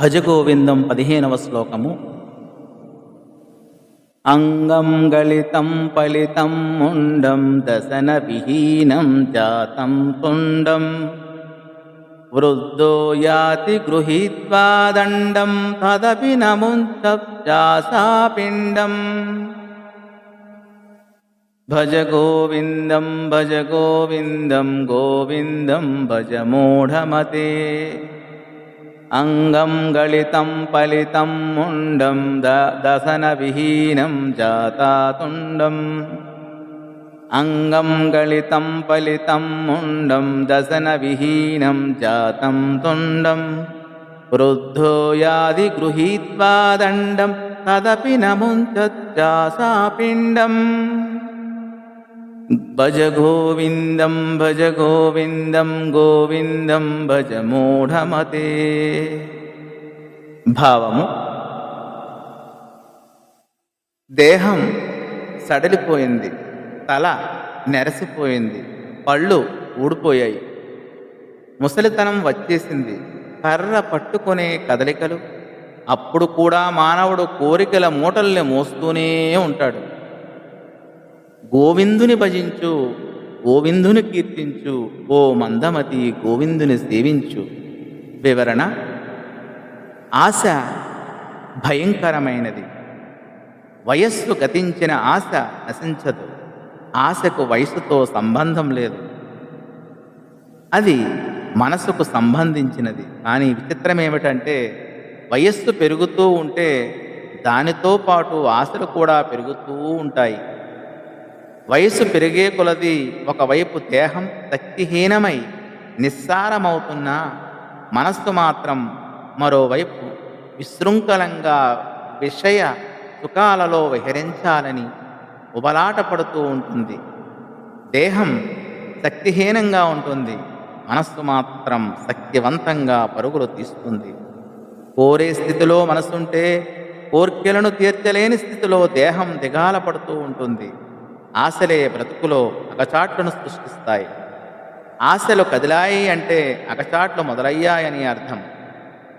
భజగోవిందం పదిహేనవ శ్లోకము. అంగం గళితం ఫలితం ముండం దశన విహీనం జాతం తుండం వృద్ధో యాతి గృహీత్వా దండం తదపి నముంచాసాపిండం భజ గోవిందం భజ గోవిందం గోవిందం భజ మూఢమతే. అంగం గళితం ఫలితం ముండం ద దశనవిహీనం జాతాతుండం అంగం గళితం ఫలితం ముండం దశనవిహీనం జాతం తుండం వృద్ధో యాది గృహీత్వా దండం తదపి నముంచాసాపిండం భజ గోవిందం భజ గోవిందం గోవిందం భజ మూఢమతే భావము దేహం సడలిపోయింది తల నెరసిపోయింది పళ్ళు ఊడిపోయాయి ముసలితనం వచ్చేసింది కర్ర పట్టుకునే కదలికలు అప్పుడు కూడా మానవుడు కోరికల మూటల్ని మోస్తూనే ఉంటాడు గోవిందుని భజించు గోవిందుని కీర్తించు ఓ మందమతి గోవిందుని సేవించు. వివరణ? ఆశ భయంకరమైనది. వయస్సు గతించిన ఆశ నశించదు. ఆశకు వయసుతో సంబంధం లేదు. అది మనసుకు సంబంధించినది. కానీ విచిత్రం ఏమిటంటే వయస్సు పెరుగుతూ ఉంటే దానితో పాటు ఆశలు కూడా పెరుగుతూ ఉంటాయి. వయసు పెరిగే కొలది ఒకవైపు దేహం శక్తిహీనమై నిస్సారమవుతున్నా మనస్సు మాత్రం మరోవైపు విశృంఖలంగా విషయ సుఖాలలో విహరించాలని ఉబలాట పడుతూ ఉంటుంది. దేహం శక్తిహీనంగా ఉంటుంది. మనస్సు మాత్రం శక్తివంతంగా పరుగులు తీస్తుంది. కోరే స్థితిలో మనసుంటే కోర్కెలను తీర్చలేని స్థితిలో దేహం దిగాల పడుతూ ఉంటుంది. ఆశలే బ్రతుకులో అగచాట్లను సృష్టిస్తాయి. ఆశలు కదిలాయి అంటే అగచాట్లు మొదలయ్యాయని అర్థం.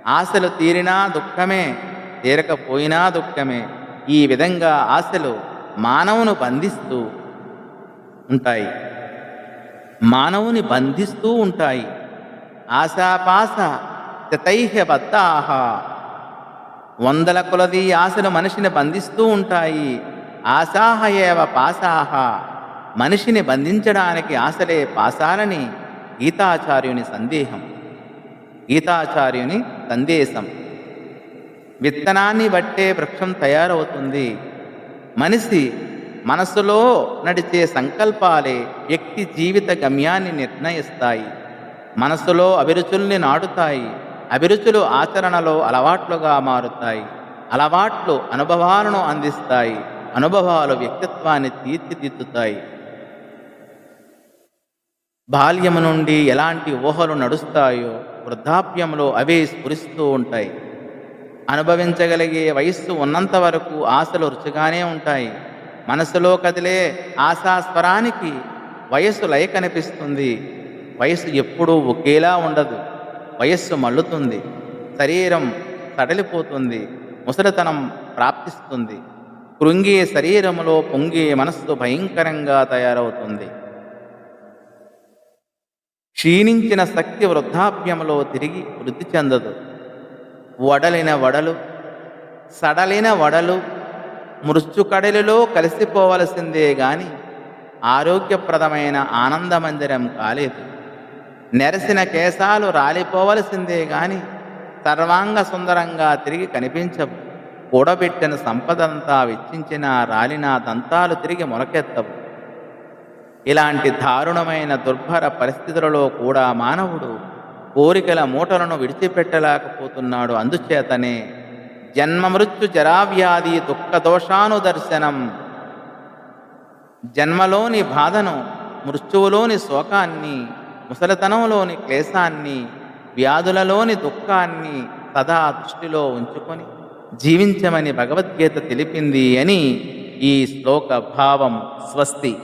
ఆశలు తీరినా దుఃఖమే తీరకపోయినా దుఃఖమే ఈ విధంగా ఆశలు మానవును బంధిస్తూ ఉంటాయి. మానవుని బంధిస్తూ ఉంటాయి. ఆశాపాస చితైహ బద్దాహ వందల కొలది ఆశలు మనిషిని బంధిస్తూ ఉంటాయి. ఆశాహ ఏవ పాశాహ. మనిషిని బంధించడానికి ఆశలే పాసాలని గీతాచార్యుని సందేహం. గీతాచార్యుని సందేశం. విత్తనాన్ని బట్టే వృక్షం తయారవుతుంది. మనిషి మనసులో నడిచే సంకల్పాలే వ్యక్తి జీవిత గమ్యాన్ని నిర్ణయిస్తాయి. మనసులో అభిరుచుల్ని నాటుతాయి. అభిరుచులు ఆచరణలో అలవాట్లుగా మారుతాయి. అలవాట్లు అనుభవాలను అందిస్తాయి. అనుభవాలు వ్యక్తిత్వాన్ని తీర్చిదిద్దుతాయి. బాల్యము నుండి ఎలాంటి ఊహలు నడుస్తాయో వృద్ధాప్యంలో అవే స్ఫురిస్తూ ఉంటాయి. అనుభవించగలిగే వయస్సు ఉన్నంత వరకు ఆశలు రుచిగానే ఉంటాయి. మనసులో కదిలే ఆశాస్వరానికి వయస్సు లయ కనిపిస్తుంది. వయస్సు ఎప్పుడూ ఒకేలా ఉండదు. వయస్సు మల్లుతుంది. శరీరం సడలిపోతుంది. ముసలితనం ప్రాప్తిస్తుంది. కృంగే శరీరములో పొంగే మనస్సు భయంకరంగా తయారవుతుంది. క్షీణించిన శక్తి వృద్ధాప్యంలో తిరిగి వృద్ధి చెందదు. వడలిన వడలు సడలిన వడలు మృత్యుకడలిలో కలిసిపోవలసిందే గాని ఆరోగ్యప్రదమైన ఆనందమందిరం కాలేదు. నెరసిన కేశాలు రాలిపోవలసిందే గాని సర్వాంగ సుందరంగా తిరిగి కనిపించవు. కూడబెట్టిన సంపదంతా వెచ్చించిన రాలిన దంతాలు తిరిగి మొలకెత్తవు. ఇలాంటి దారుణమైన దుర్భర పరిస్థితులలో కూడా మానవుడు కోరికల మూటలను విడిచిపెట్టలేకపోతున్నాడు. అందుచేతనే జన్మ మృత్యు జరావ్యాధి దుఃఖ జన్మలోని బాధను మృత్యువులోని శోకాన్ని ముసలితనంలోని క్లేశాన్ని వ్యాధులలోని దుఃఖాన్ని సదా దృష్టిలో ఉంచుకొని జీవించమని భగవద్గీత తెలిపింది అని ఈ శ్లోక భావం స్వస్తి.